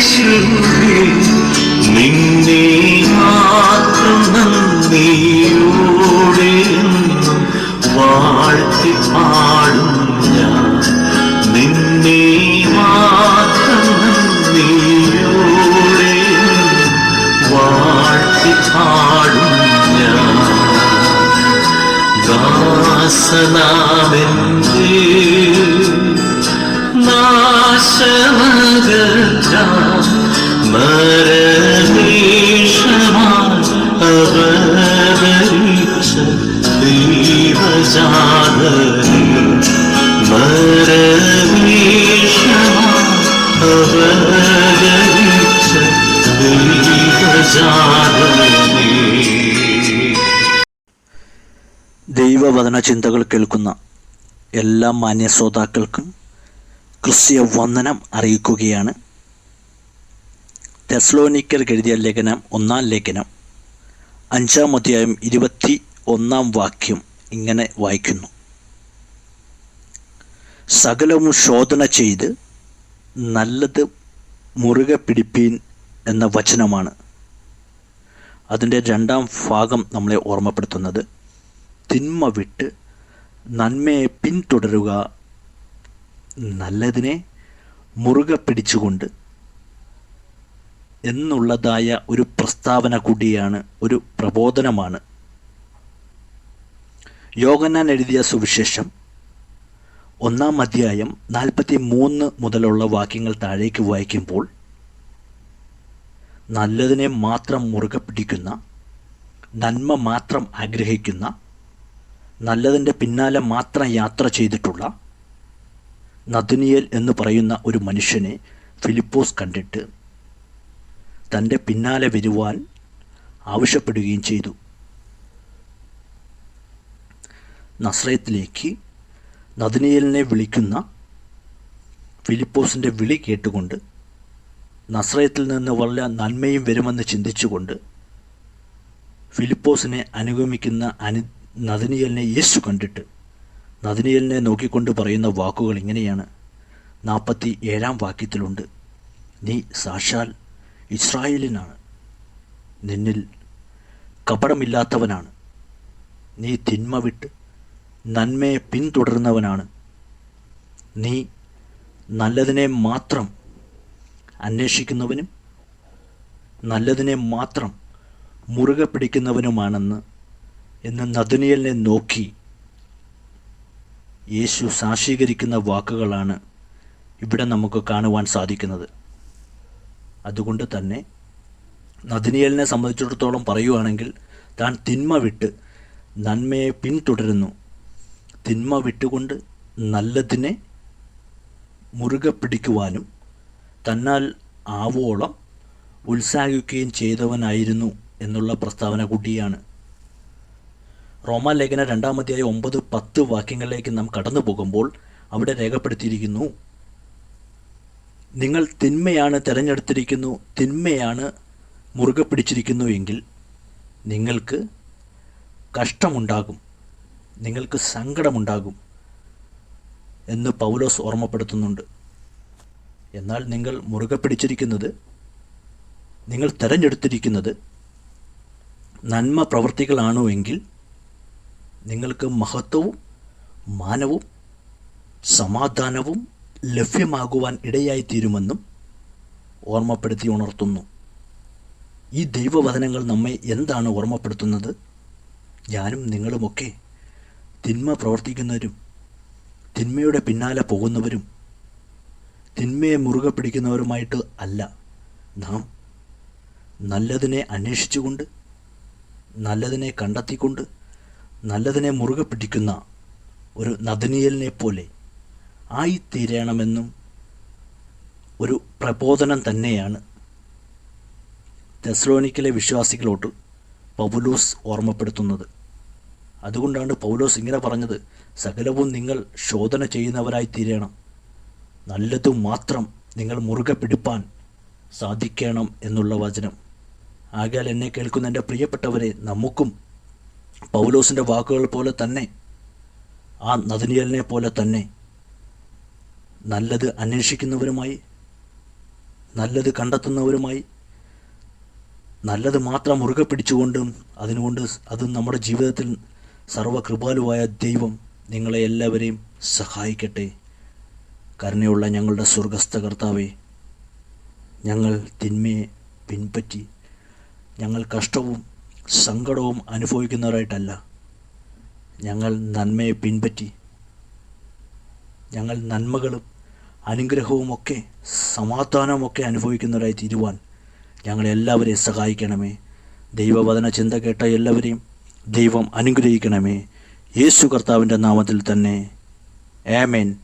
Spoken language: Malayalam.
യേശുവേ നിന്നെ മാത്രം വാഴ്ത്തി പാടും ഞാൻ. നിന്നെ മാത്രം വാഴ്ത്തി പാടും ഞാൻ. ദൈവവചന ചിന്തകൾ കേൾക്കുന്ന എല്ലാ മാന്യ ശ്രോതാക്കൾക്കും ക്രിസ്തീയ വന്ദനം അറിയിക്കുകയാണ്. തെസ്ലോനിക്കർ എഴുതിയ ലേഖനം ഒന്നാം ലേഖനം അഞ്ചാം അധ്യായം ഇരുപത്തി ഒന്നാം വാക്യം ഇങ്ങനെ വായിക്കുന്നു. സകലവും ശോധന ചെയ്ത് നല്ലത് മുറുകെ പിടിപ്പീൻ എന്ന വചനമാണ് അതിന്റെ രണ്ടാം ഭാഗം നമ്മളെ ഓർമ്മപ്പെടുത്തുന്നത്. തിന്മ വിട്ട് നന്മയെ പിന്തുടരുക നല്ലതിനെ മുറുകെ പിടിച്ചുകൊണ്ട് എന്നുള്ളതായ ഒരു പ്രസ്താവന കൂടിയാണ് ഒരു പ്രബോധനമാണ്. യോഗനാൻ എഴുതിയ സുവിശേഷം ഒന്നാം അധ്യായം നാൽപ്പത്തി മൂന്ന് മുതലുള്ള വാക്യങ്ങൾ താഴേക്ക് വായിക്കുമ്പോൾ നല്ലതിനെ മാത്രം മുറുകെ പിടിക്കുന്ന നന്മ മാത്രം ആഗ്രഹിക്കുന്ന നല്ലതിന്റെ പിന്നാലെ മാത്രം യാത്ര ചെയ്തിട്ടുള്ള നദനിയൽ എന്ന് പറയുന്ന ഒരു മനുഷ്യനെ ഫിലിപ്പോസ് കണ്ടിട്ട് തന്റെ പിന്നാലെ വരുവാൻ ആവശ്യപ്പെടുകയും ചെയ്തു. നസ്രയത്തിലേക്ക് നദനിയലിനെ വിളിക്കുന്ന ഫിലിപ്പോസിന്റെ വിളി കേട്ടുകൊണ്ട് നസ്രയത്തിൽ നിന്ന് വല്ല നന്മയും വരുമെന്ന് ചിന്തിച്ചുകൊണ്ട് ഫിലിപ്പോസിനെ അനുഗമിക്കുന്ന അനു നദനിയലിനെ യേശു കണ്ടിട്ട് നദനിയലിനെ നോക്കിക്കൊണ്ട് പറയുന്ന വാക്കുകൾ ഇങ്ങനെയാണ്. നാൽപ്പത്തി ഏഴാം വാക്യത്തിലുണ്ട്. നീ സാക്ഷാൽ ഇസ്രായേലിനാണ്. നിന്നിൽ കപടമില്ലാത്തവനാണ്. നീ തിന്മ വിട്ട് നന്മയെ പിന്തുടരുന്നവനാണ്. നീ നല്ലതിനെ മാത്രം അന്വേഷിക്കുന്നവനും നല്ലതിനെ മാത്രം മുറുകെ പിടിക്കുന്നവനുമാണെന്ന് എന്ന് നദനിയലിനെ നോക്കി യേശു സാക്ഷീകരിക്കുന്ന വാക്കുകളാണ് ഇവിടെ നമുക്ക് കാണുവാൻ സാധിക്കുന്നത്. അതുകൊണ്ട് തന്നെ നദിനിയലിനെ സംബന്ധിച്ചിടത്തോളം പറയുവാണെങ്കിൽ താൻ തിന്മ വിട്ട് നന്മയെ പിന്തുടരുന്നു. തിന്മ വിട്ടുകൊണ്ട് നല്ലതിനെ മുറുകെ പിടിക്കുവാനും തന്നാൽ ആവോളം ഉത്സാഹിക്കുകയും ചെയ്തവനായിരുന്നു എന്നുള്ള പ്രസ്താവന കൂടിയാണ് റോമാലേഖന രണ്ടാമധ്യായ ഒമ്പത് പത്ത് വാക്യങ്ങളിലേക്ക് നാം കടന്നു പോകുമ്പോൾ അവിടെ രേഖപ്പെടുത്തിയിരിക്കുന്നു നിങ്ങൾ തിന്മയാണ് തിരഞ്ഞെടുത്തിരിക്കുന്നു തിന്മയാണ് മുറുകെ പിടിച്ചിരിക്കുന്നു എങ്കിൽ നിങ്ങൾക്ക് കഷ്ടമുണ്ടാകും നിങ്ങൾക്ക് സങ്കടമുണ്ടാകും എന്ന് പൗലോസ് ഓർമ്മപ്പെടുത്തുന്നുണ്ട്. എന്നാൽ നിങ്ങൾ മുറുകെ പിടിച്ചിരിക്കുന്നത് നിങ്ങൾ തിരഞ്ഞെടുത്തിരിക്കുന്നത് നന്മ പ്രവൃത്തികളാണോ എങ്കിൽ നിങ്ങൾക്ക് മഹത്വവും മാനവും സമാധാനവും ലഭ്യമാകുവാൻ ഇടയായിത്തീരുമെന്നും ഓർമ്മപ്പെടുത്തി ഉണർത്തുന്നു. ഈ ദൈവവചനങ്ങൾ നമ്മെ എന്താണ് ഓർമ്മപ്പെടുത്തുന്നത്? ഞാനും നിങ്ങളുമൊക്കെ തിന്മ പ്രവർത്തിക്കുന്നവരും തിന്മയുടെ പിന്നാലെ പോകുന്നവരും തിന്മയെ മുറുകെ പിടിക്കുന്നവരുമായിട്ട് അല്ല. നാം നല്ലതിനെ അന്വേഷിച്ചുകൊണ്ട് നല്ലതിനെ കണ്ടെത്തിക്കൊണ്ട് നല്ലതിനെ മുറുകെ പിടിക്കുന്ന ഒരു നദനിയലിനെ പോലെ ആയിത്തീരണമെന്നും ഒരു പ്രബോധനം തന്നെയാണ് തെസ്ലോനിക്കിലെ വിശ്വാസികളോട്ട് പൗലോസ് ഓർമ്മപ്പെടുത്തുന്നത്. അതുകൊണ്ടാണ് പൗലോസ് ഇങ്ങനെ പറഞ്ഞത് സകലവും നിങ്ങൾ ശോധന ചെയ്യുന്നവരായി തീരണം. നല്ലതും മാത്രം നിങ്ങൾ മുറുകെ പിടിപ്പാൻ സാധിക്കണം എന്നുള്ള വചനം. ആകാൽ എന്നെ കേൾക്കുന്ന എന്റെ പ്രിയപ്പെട്ടവരെ നമുക്കും പൗലോസിന്റെ വാക്കുകൾ പോലെ തന്നെ ആ നദനിയലിനെ പോലെ തന്നെ നല്ലത് അന്വേഷിക്കുന്നവരുമായി നല്ലത് കണ്ടെത്തുന്നവരുമായി നല്ലത് മാത്രം മുറുകെ പിടിച്ചുകൊണ്ടും അതിനുകൊണ്ട് അത് നമ്മുടെ ജീവിതത്തിൽ സർവകൃപാലുവായ ദൈവം നിങ്ങളെ എല്ലാവരെയും സഹായിക്കട്ടെ. കരുണയുള്ള ഞങ്ങളുടെ സ്വർഗസ്ഥ കർത്താവെ ഞങ്ങൾ തിന്മയെ പിൻപറ്റി ഞങ്ങൾ കഷ്ടവും സങ്കടവും അനുഭവിക്കുന്നവരായിട്ടല്ല. ഞങ്ങൾ നന്മയെ പിൻപറ്റി ഞങ്ങൾ നന്മകളും അനുഗ്രഹവുമൊക്കെ സമാധാനമൊക്കെ അനുഭവിക്കുന്നവരായി തീരുവാൻ ഞങ്ങളെല്ലാവരെയും സഹായിക്കണമേ. ദൈവവചന ചിന്ത കേട്ട എല്ലാവരെയും ദൈവം അനുഗ്രഹിക്കണമേ. യേശു കർത്താവിന്റെ നാമത്തിൽ തന്നെ. ആമേൻ.